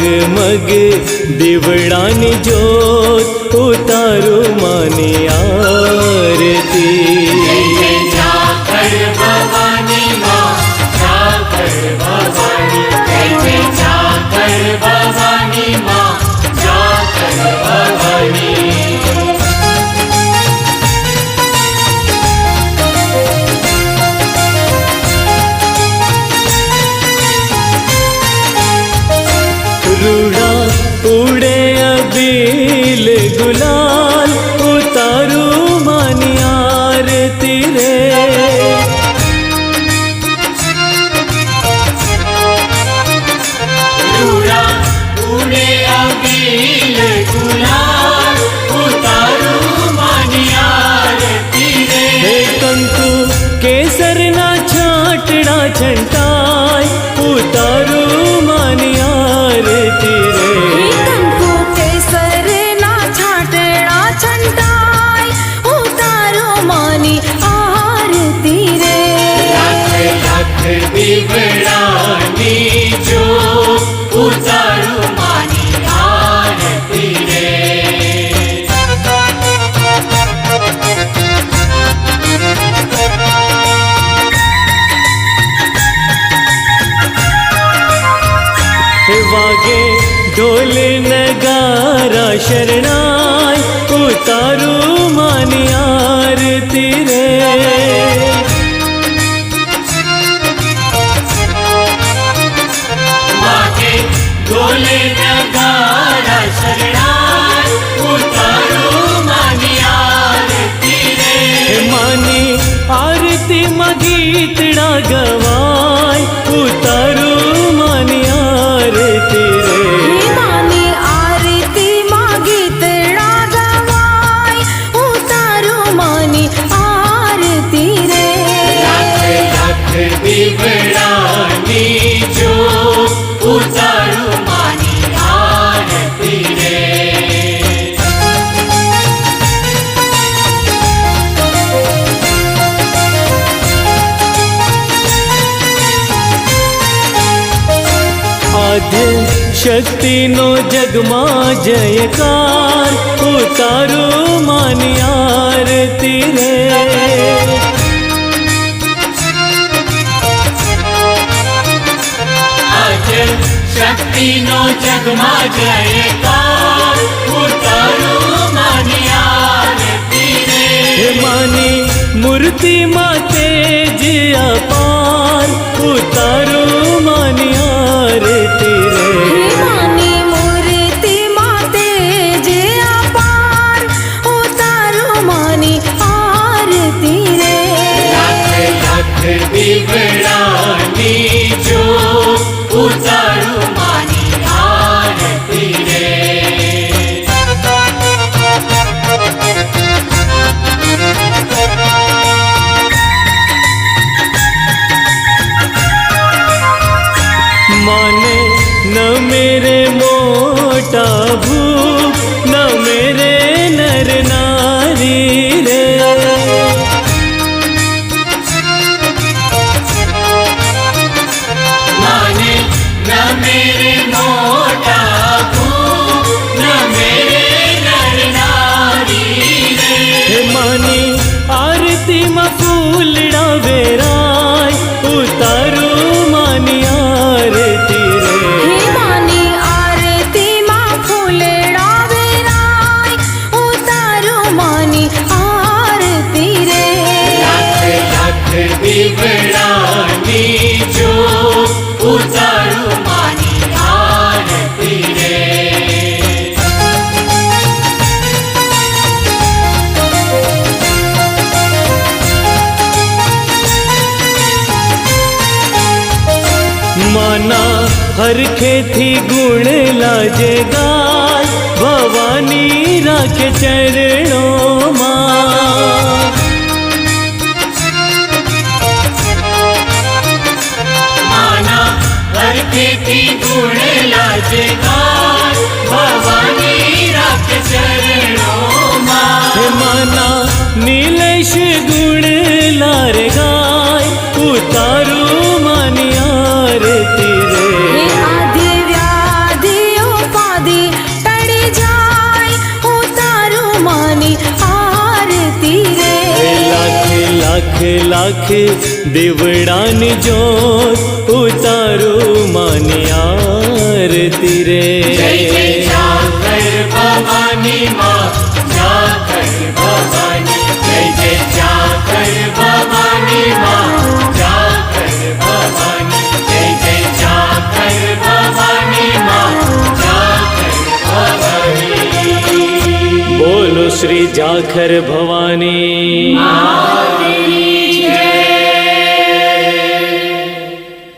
જગમગ દીવડાની જોત ઉતારું માની આરતી રૂડા ઉડે અબીલ ગુલાલ ઉતારું માની આરતી રે રૂડા ઉડે અબીલ ગુલાલ ઉતારું માની આરતી હે રે કંકુ લાખ દીવડાની જો ઉતારું માની આરતી રે હે વાગે ઢોલ નગારા શરણાય ઉતારું શક્તિનો જગમાં જયકાર ઉતારું માની આરતી રે. શક્તિનો જગમાં જયકાર ઉતારું માની આરતી રે. માની મૂર્તિમાં તેજ અપાર ઉતારું મેરે મોટા ભૂ ન મેરે નર નારી રે હે માની આરતીમાં ફૂલડા લાખ દીવડાની જો ઉતારું માની આરતી રે માના હરખેથી ગુણ લાજે ગાય ભવાની રાખે ચરણોમાં નીલેશ ગુણ લારે ગાય ઉતારું માની આરતી હે રે આદિ વ્યાધિ ઉપાધિ ટળી જાય હું તારું માની આરતી રે. લાખ લાખ લાખ દેવડાની જોત ઉતારું માની આરતી રે. ભવાની બોલો શ્રી જાખર ભવાની